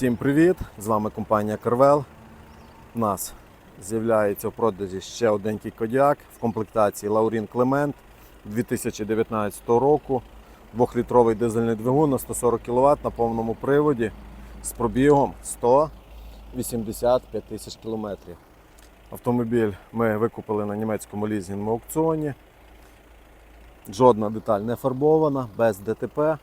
Всім привіт! З вами компанія Carvel. У нас з'являється в продажі ще одненький кодіак в комплектації Laurін Clement 2019 року. 2-літровий дизельний двигун на 140 кВт на повному приводі з пробігом 185 тисяч кілометрів. Автомобіль ми викупили на німецькому лізінговому аукціоні. Жодна деталь не фарбована, без ДТП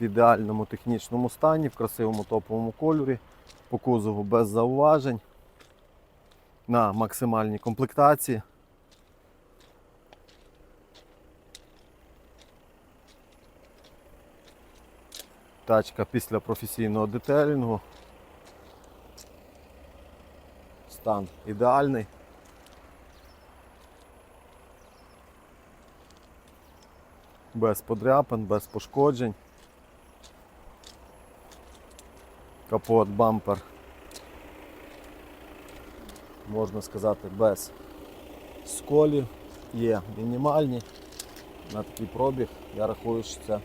в ідеальному технічному стані, в красивому топовому кольорі, по кузову без зауважень, на максимальній комплектації. Тачка після професійного детелінгу. Стан ідеальний. Без подряпин, без пошкоджень. Капот, бампер. Можна сказати, без сколів. Є мінімальні. На такий пробіг. Я рахую, що це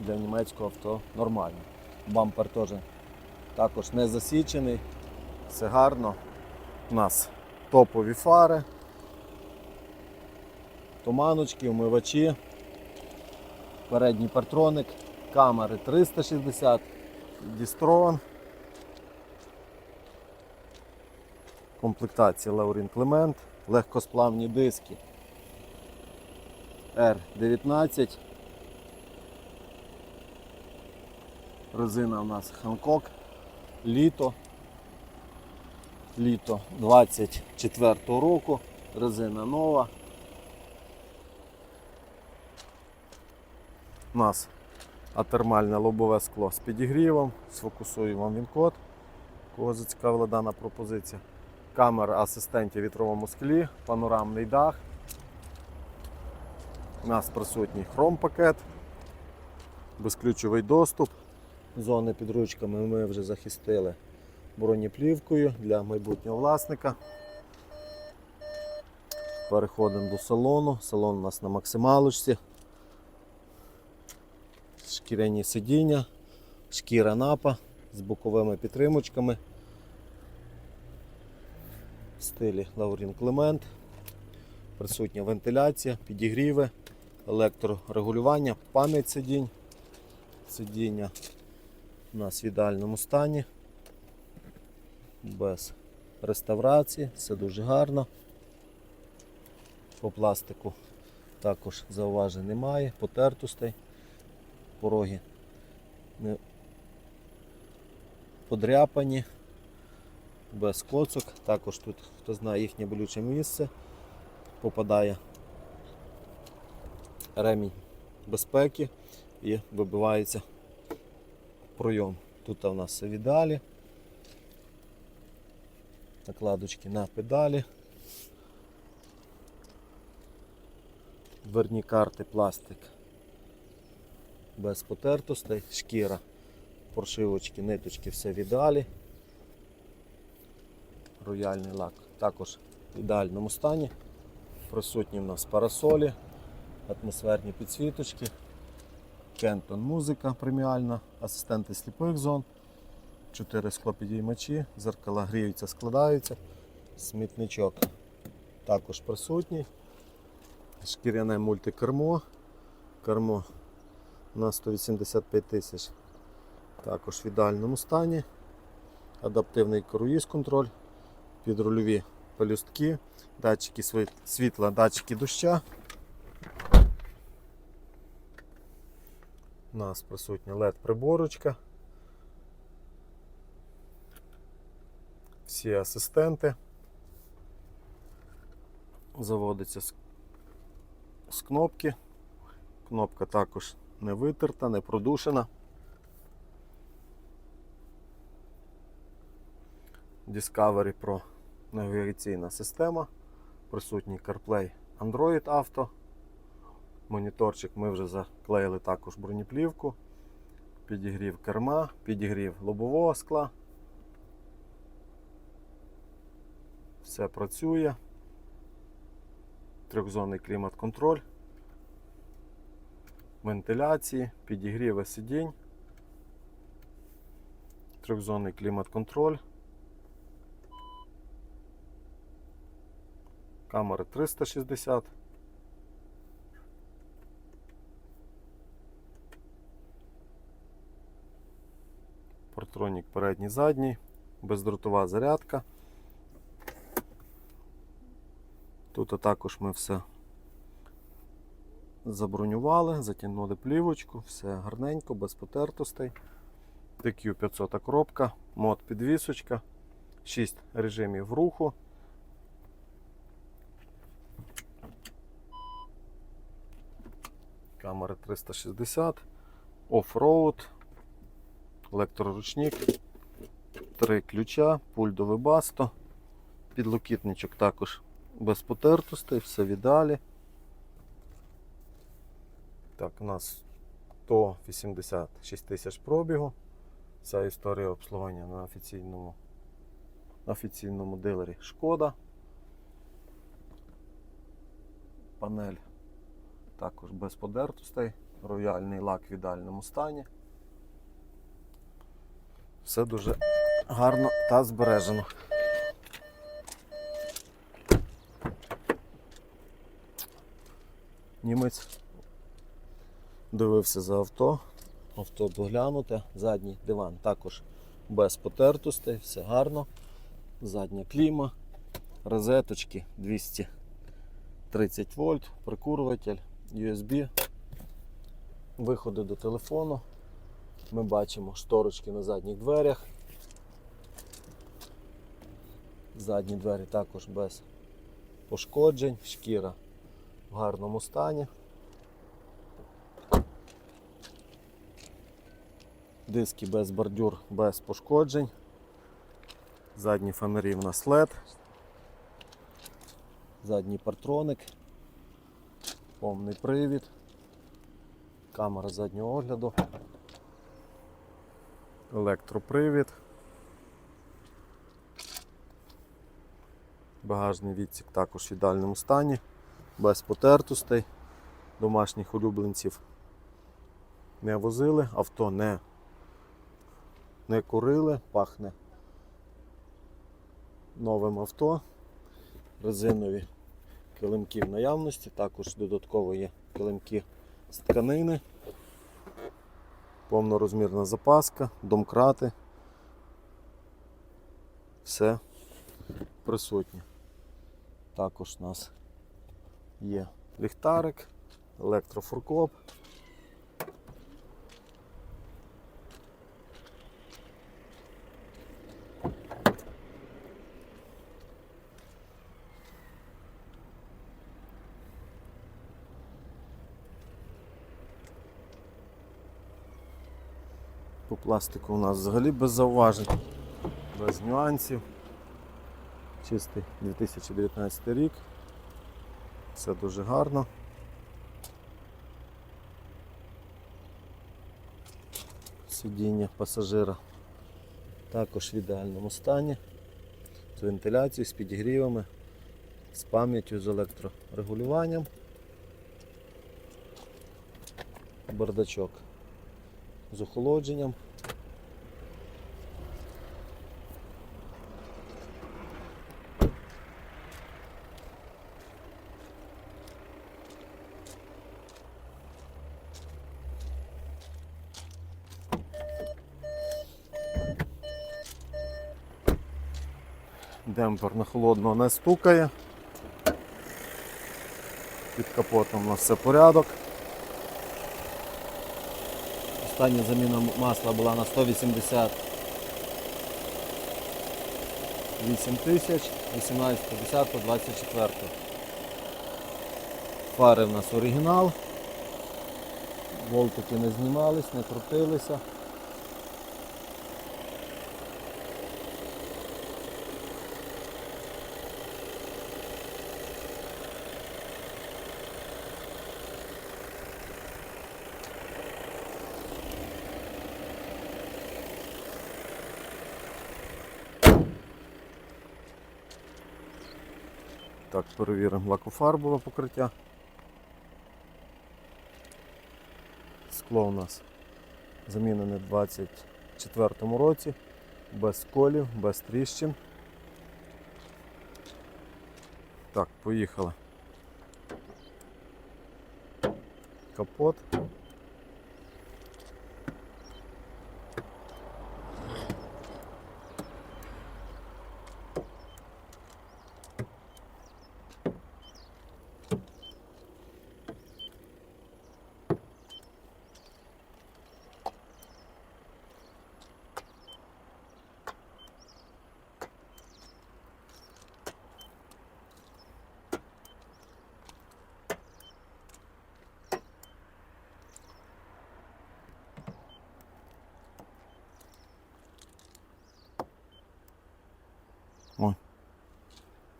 для німецького авто нормально. Бампер теж також не засічений. Все гарно. У нас топові фари, туманочки, умивачі, передній партроник, камери 360. Дістрон. Комплектація Лаурін Клемент, легкосплавні диски R19. Резина у нас Ханкок, літо. Літо 24 року, резина нова. У нас атермальне лобове скло з підігрівом. Сфокусую вам він код, кого зацікавила дана пропозиція. Камера асистентів вітровому склі, панорамний дах. У нас присутній хром-пакет, безключовий доступ. Зони під ручками ми вже захистили бронеплівкою для майбутнього власника. Переходимо до салону. Салон у нас на максималочці шкіряні сидіння, шкіра напа з боковими підтримочками в стилі Лаурін Клемент. Присутня вентиляція, підігріви, електрорегулювання, пам'ять сидінь. Сидіння у нас в ідеальному стані, без реставрації, все дуже гарно. По пластику також зауважень немає, потертостей пороги подряпані, без коцок. Також тут, хто знає їхнє болюче місце, попадає ремінь безпеки і вибивається пройом. Тут у нас все в ідеалі. Накладочки на педалі. Дверні карти пластик без потертостей, шкіра, прошивочки, ниточки, все в ідеалі. Рояльний лак також в ідеальному стані. Присутні в нас парасолі, атмосферні підсвіточки, кентон музика преміальна, асистенти сліпих зон, 4 склопідіймачі, зеркала гріються, складаються, смітничок також присутній, шкіряне мультикермо, кермо на 185 тисяч. Також в ідеальному стані. Адаптивний круїз контроль, підрульові пелюстки, датчики світла, датчики доща. У нас присутня LED-приборочка. Всі асистенти. Заводиться з кнопки. Кнопка також не витерта, не продушена. Discovery Pro навігаційна система. Присутній CarPlay Android Auto. Моніторчик ми вже заклеїли також бронеплівку. Підігрів керма, підігрів лобового скла. Все працює. Трьохзонний клімат-контроль вентиляції, підігріви сидінь. Трьохзонний клімат-контроль. Камери 360. Портронік передній задній, бездротова зарядка. Тут також ми все забронювали, затягнули плівочку, все гарненько, без потертостей. TQ 500 коробка, мод підвісочка, 6 режимів руху. Камери 360, оффроуд, електроручник, три ключа, пульт до вебасто, підлокітничок також без потертостей, все в ідеалі. Так, у нас 186 тисяч пробігу. Вся історія обслуговування на офіційному, офіційному дилері Шкода. Панель також без подертостей, рояльний лак в ідеальному стані. Все дуже гарно та збережено. Німець дивився за авто. Авто доглянуте, задній диван також без потертостей, все гарно. Задня кліма, розеточки 230 вольт, прикурюватель, USB, виходи до телефону. Ми бачимо шторочки на задніх дверях. Задні двері також без пошкоджень, шкіра в гарному стані. Диски без бордюр, без пошкоджень. Задні фонарі в нас LED. Задній партроник. Повний привід. Камера заднього огляду. Електропривід. Багажний відсік також в ідеальному стані, без потертостей, домашніх улюбленців не возили, авто не не курили, пахне новим авто, резинові килимки в наявності, також додатково є килимки з тканини, повнорозмірна запаска, домкрати. Все присутнє. Також у нас є ліхтарик, електрофуркоп. По пластику у нас взагалі без зауважень, без нюансів. Чистий 2019 рік. Все дуже гарно. Сидіння пасажира також в ідеальному стані. З вентиляцією, з підігрівами, з пам'яттю, з електрорегулюванням. Бардачок з охолодженням. Демпер на холодного не стукає. Під капотом у нас все порядок. Остання заміна масла була на 188 тисяч 18.10.24. Фари в нас оригінал. Волтики не знімались, не крутилися. Так, перевіримо лакофарбове покриття. Скло у нас замінене в 24 році. Без сколів, без тріщин. Так, поїхали. Капот.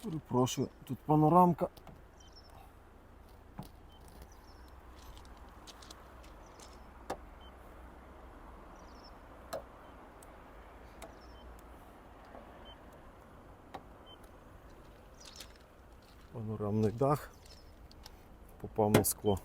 Перепрошую, тут панорамка. Панорамний дах. Попав на скло.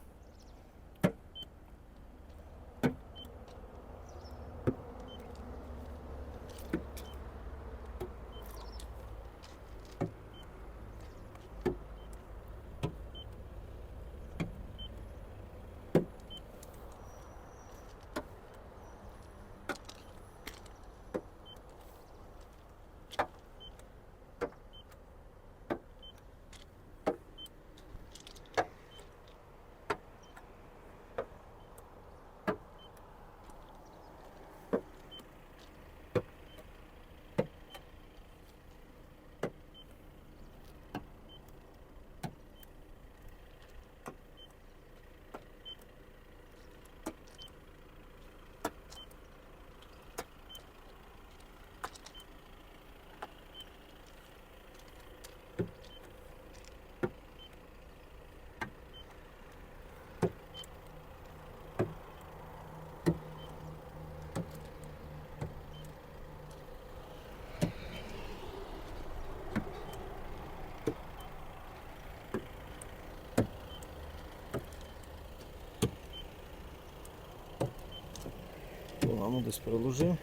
Ламу десь приложив.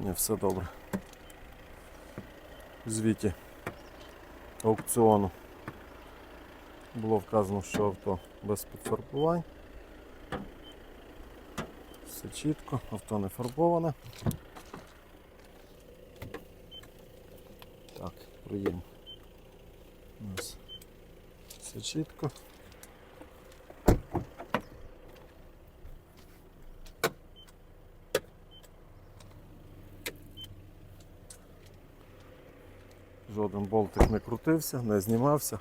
Ні, все добре. В звіті аукціону було вказано, що авто без підфарбувань. Все чітко, авто не фарбоване. Так, приємно. Нас все чітко. Жоден болтик не крутився, не знімався.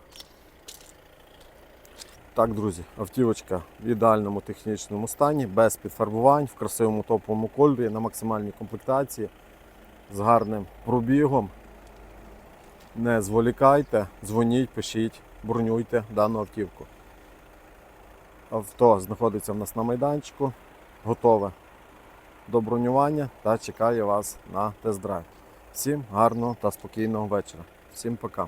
Так, друзі, автівочка в ідеальному технічному стані, без підфарбувань, в красивому топовому кольорі, на максимальній комплектації, з гарним пробігом. Не зволікайте, дзвоніть, пишіть, бронюйте дану автівку. Авто знаходиться в нас на майданчику, готове до бронювання та чекає вас на тест-драйв. Всім гарного та спокійного вечора. Всім пока.